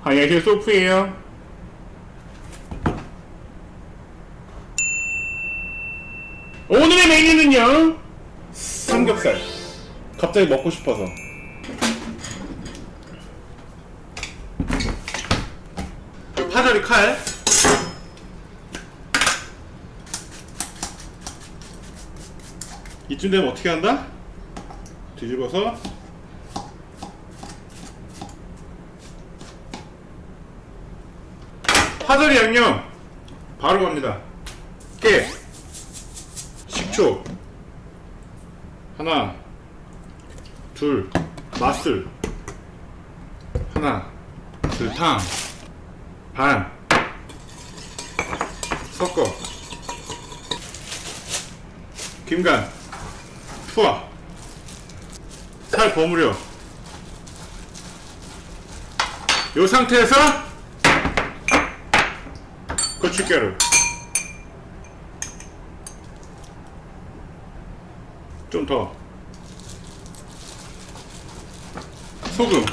안녕하세요 소프예요. 오늘의 메뉴는요? 삼겹살. 갑자기 먹고 싶어서. 파절이 칼. 이쯤 되면 어떻게 한다? 뒤집어서 파절이 양념. 바로 갑니다. 깨. 식초. 하나. 둘. 맛술. 하나. 둘탕. 반. 섞어. 김간. 투하. 살 버무려. 요 상태에서 고춧가루. 좀 더. 소금.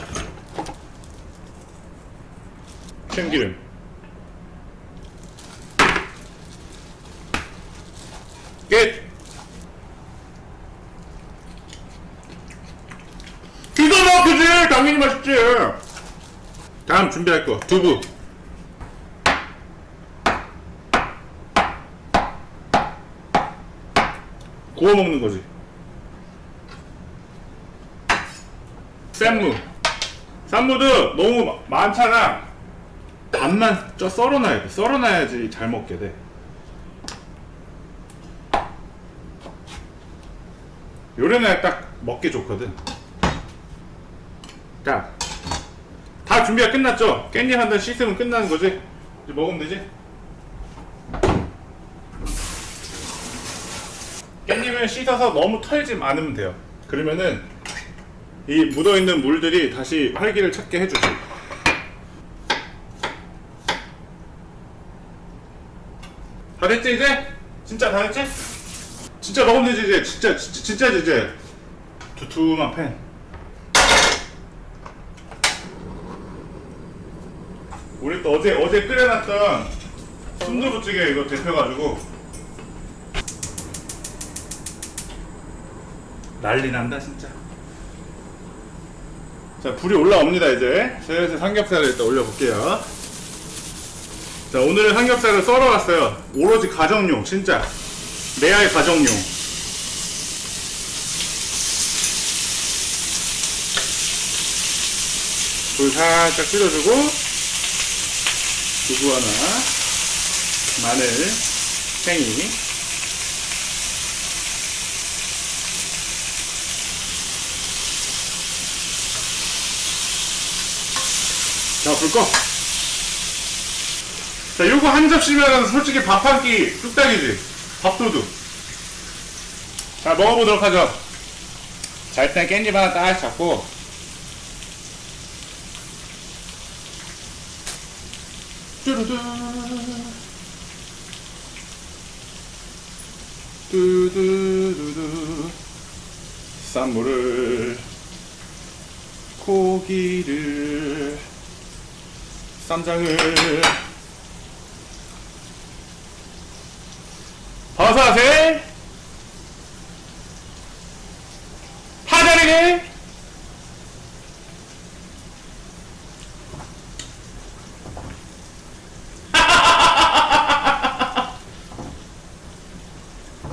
참기름. 끝. 기가 막히지? 당연히 맛있지. 다음 준비할 거. 두부 구워 먹는 거지 쌈무 쌈무도 너무 마- 많잖아 반만 쪄 썰어놔야 돼 썰어놔야지 잘 먹게 돼 요래놔야 딱 먹기 좋거든 자, 다 준비가 끝났죠? 깻잎 한 단 씻으면 끝나는 거지? 이제 먹으면 되지? 깻잎을 씻어서 너무 털지 않으면 돼요. 그러면은 이 묻어있는 물들이 다시 활기를 찾게 해주지. 다 됐지 이제? 진짜 다 됐지? 진짜 먹으면 되지 이제 진짜 진짜 진짜지 이제 두툼한 팬 우리 또 어제 어제 끓여놨던 순두부찌개 이거 데펴가지고 난리 난다 진짜. 자 불이 올라옵니다 이제 슬슬 삼겹살을 일단 올려볼게요. 자 오늘은 삼겹살을 썰어 왔어요. 오로지 가정용 진짜 레알 가정용. 불 살짝 줄여주고 두부 하나, 마늘, 생이. 자, 불 꺼. 자, 요거 한 접시면 솔직히 밥 한 끼 뚝딱이지. 밥도둑. 자, 먹어보도록 하죠. 자, 일단 깻잎 하나 딱 잡고. 뚜루두 뚜두두두 쌈물을 고기를 쌈장을. 버섯을 파절이를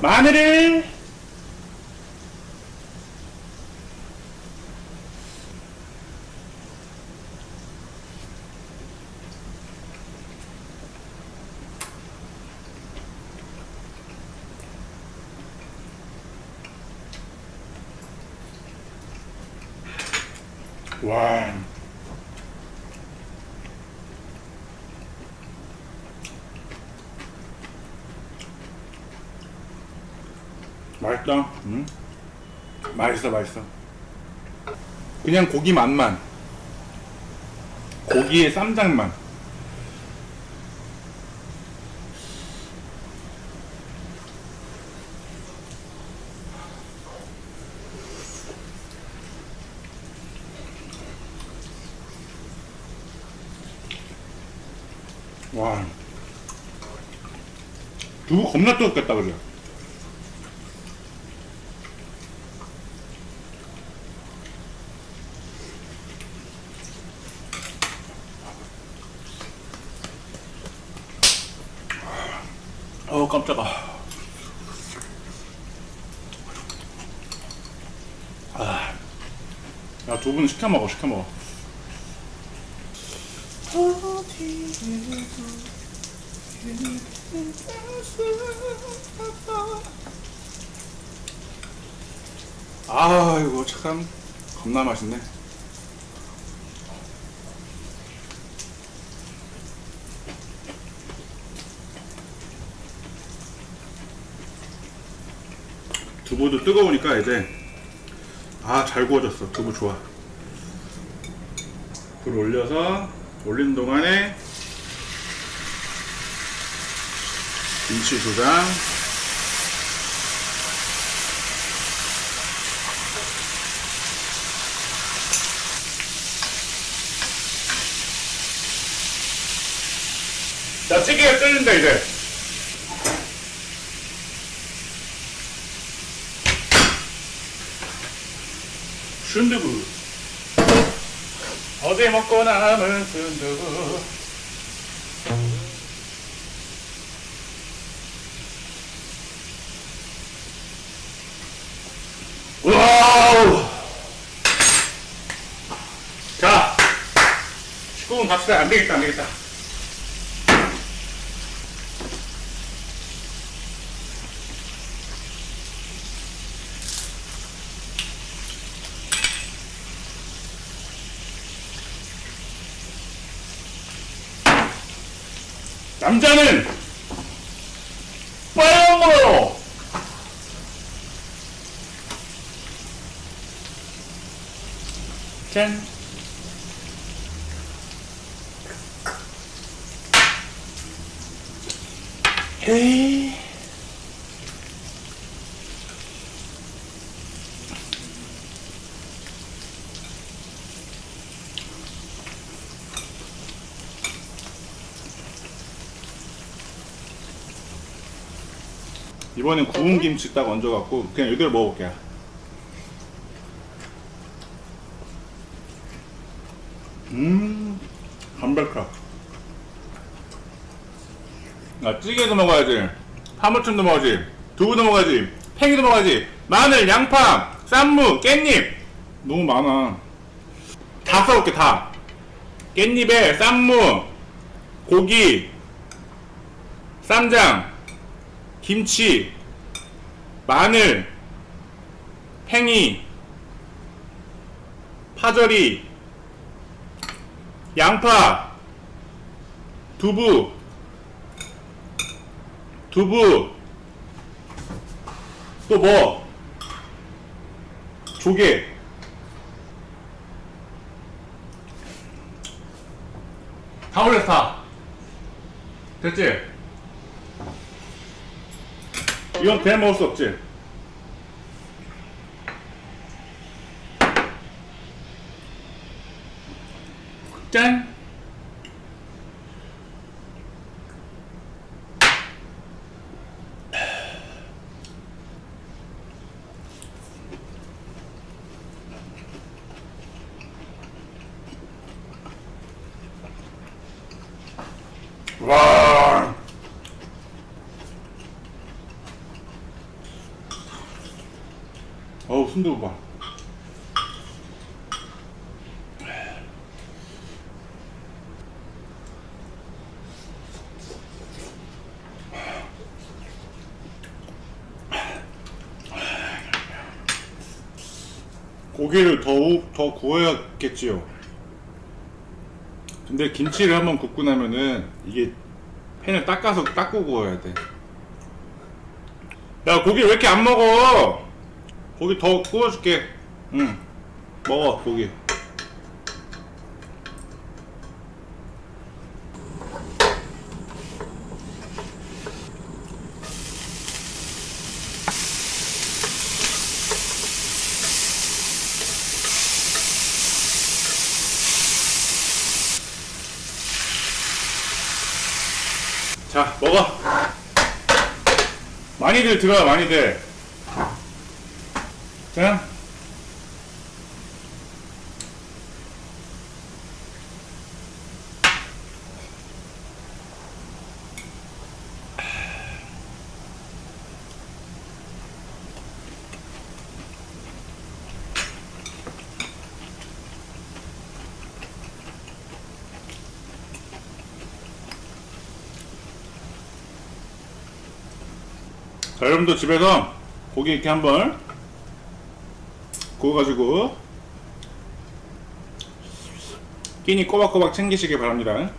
마늘을 와 맛있다. 응? 맛있어, 맛있어. 그냥 고기 맛만. 고기의 쌈장만. 와. 두부 겁나 뜨겁겠다, 그죠? 어 깜짝아. 아, 야 두부는 시켜 먹어, 시켜 먹어. 아 이거 참. 겁나 맛있네. 두부도 뜨거우니까 이제 아 잘 구워졌어. 두부 좋아. 불 올려서 올리는 동안에 김치 두장. 자 찌개가 끓는다 이제. 순두부. 어제 먹고 남은 순두부 와우. 자 19분 갑시다. 안 되겠다 안 되겠다. 남자는 빨간 거로 짠 헤이 이번엔 구운 김치 딱 얹어갖고 그냥 이대로 먹어볼게요. 음, 담백하. 아, 찌개도 먹어야지. 파무침도 먹어야지. 두부도 먹어야지. 팽이도 먹어야지. 마늘, 양파, 쌈무, 깻잎. 너무 많아. 다 써볼게, 다. 깻잎에 쌈무, 고기, 쌈장, 김치, 마늘, 팽이, 파절이, 양파, 두부, 두부, 또 뭐? 조개. 다 올렸어, 다. 됐지? 이건 그냥 먹을 수 없지. 짠! 와! 어우 순두부 봐. 고기를 더욱 더 구워야겠지요. 근데 김치를 한번 굽고 나면은 이게 팬을 닦아서 닦고 구워야 돼. 야 고기 왜 이렇게 안 먹어? 고기 더 구워줄게. 응. 먹어 고기. 자, 먹어. 많이들 들어요, 많이들. 자. 자, 여러분도 집에서 고기 이렇게 한번 구워가지고 끼니 꼬박꼬박 챙기시길 바랍니다.